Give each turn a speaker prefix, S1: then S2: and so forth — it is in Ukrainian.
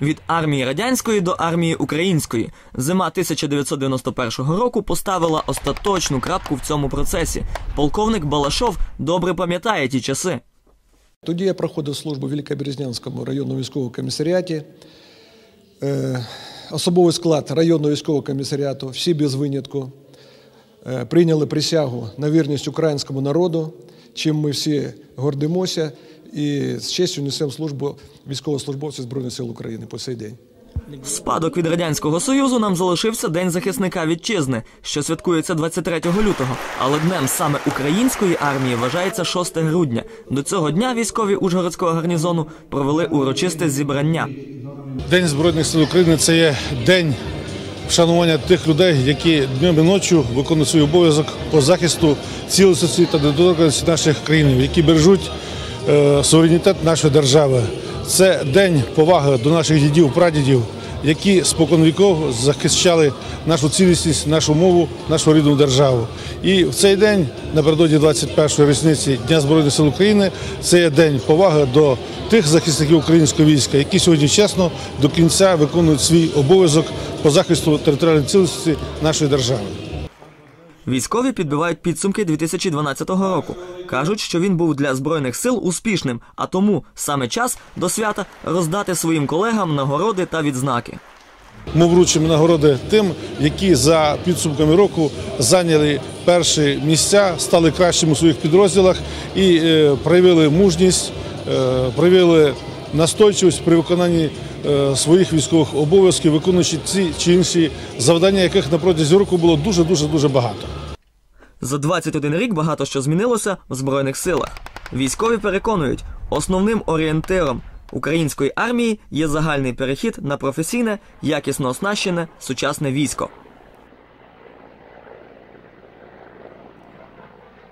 S1: від армії радянської до армії української. Зима 1991 року поставила остаточну крапку в цьому процесі. Полковник Балашов добре пам'ятає ті часи.
S2: Тоді я проходив службу в Великоберезнянському районному військовому комісаріаті. Е, Особовий склад районного військового комісаріату, всі без винятку, е, прийняли присягу на вірність українському народу, чим ми всі гордимося і з честю несемо службу військовослужбовців Збройних сил України по сей день.
S1: Спадок від радянського союзу нам залишився День захисника вітчизни, що святкується 23 лютого. Але днем саме української армії вважається 6 грудня. До цього дня військові Ужгородського гарнізону провели урочисте зібрання.
S3: День Збройних сил України це є день вшанування тих людей, які днем і ночі виконують свій обов'язок по захисту цілісності та недоторканості наших країн, які бережуть суверенітет нашої держави. Це день поваги до наших дідів, прадідів, які спокон віков захищали нашу цілісність, нашу мову, нашу рідну державу. І в цей день, напередодні 21-ї річниці Дня Збройних сил України, це є день поваги до тих захисників українського війська, які сьогодні чесно до кінця виконують свій обов'язок по захисту територіальної цілісності нашої держави.
S1: Військові підбивають підсумки 2012 року. кажуть, що він був для збройних сил успішним, а тому саме час до свята роздати своїм колегам нагороди та відзнаки.
S3: Ми вручимо нагороди тим, які за підсумками року зайняли перші місця, стали кращими у своїх підрозділах і е, проявили мужність, е, проявили настойчивість при виконанні е, своїх військових обов'язків, виконуючи ці чи інші завдання, яких на протязі року було дуже дуже дуже багато.
S1: За 21 рік багато що змінилося в збройних силах. Військові переконують, основним орієнтиром української армії є загальний перехід на професійне, якісно оснащене сучасне військо.